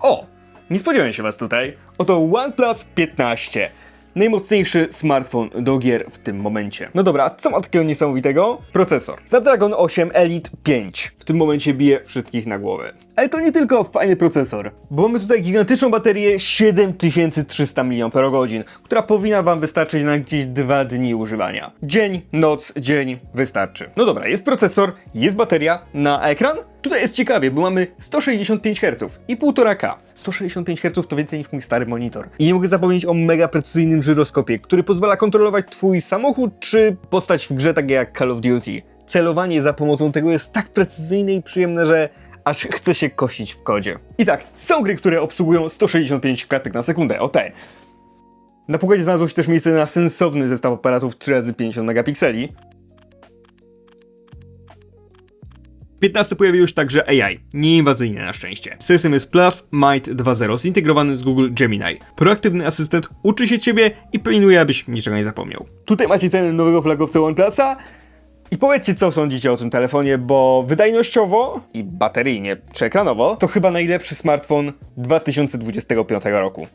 O! Nie spodziewałem się was tutaj. Oto OnePlus 15. Najmocniejszy smartfon do gier w tym momencie. No dobra, co ma takiego niesamowitego? Procesor. Snapdragon 8 Elite 5. Tym momencie bije wszystkich na głowę. Ale to nie tylko fajny procesor, bo mamy tutaj gigantyczną baterię 7300 mAh, która powinna wam wystarczyć na gdzieś dwa dni używania. Dzień, noc, dzień wystarczy. No dobra, jest procesor, jest bateria, na ekran? Tutaj jest ciekawie, bo mamy 165 Hz i 1,5K. 165 Hz to więcej niż mój stary monitor. I nie mogę zapomnieć o mega precyzyjnym żyroskopie, który pozwala kontrolować twój samochód czy postać w grze takie jak Call of Duty. Celowanie za pomocą tego jest tak precyzyjne i przyjemne, że aż chce się kosić w kodzie. I tak, są gry, które obsługują 165 klatek na sekundę, o te. Na pokładzie znalazło się też miejsce na sensowny zestaw aparatów 3x50 megapikseli. W 15 pojawiło się także AI, nieinwazyjne na szczęście. System jest Plus Might 2.0 zintegrowany z Google Gemini. Proaktywny asystent uczy się ciebie i pilnuje, abyś niczego nie zapomniał. Tutaj macie cenę nowego flagowca OnePlusa. I powiedzcie, co sądzicie o tym telefonie, bo wydajnościowo i bateryjnie czy ekranowo to chyba najlepszy smartfon 2025 roku.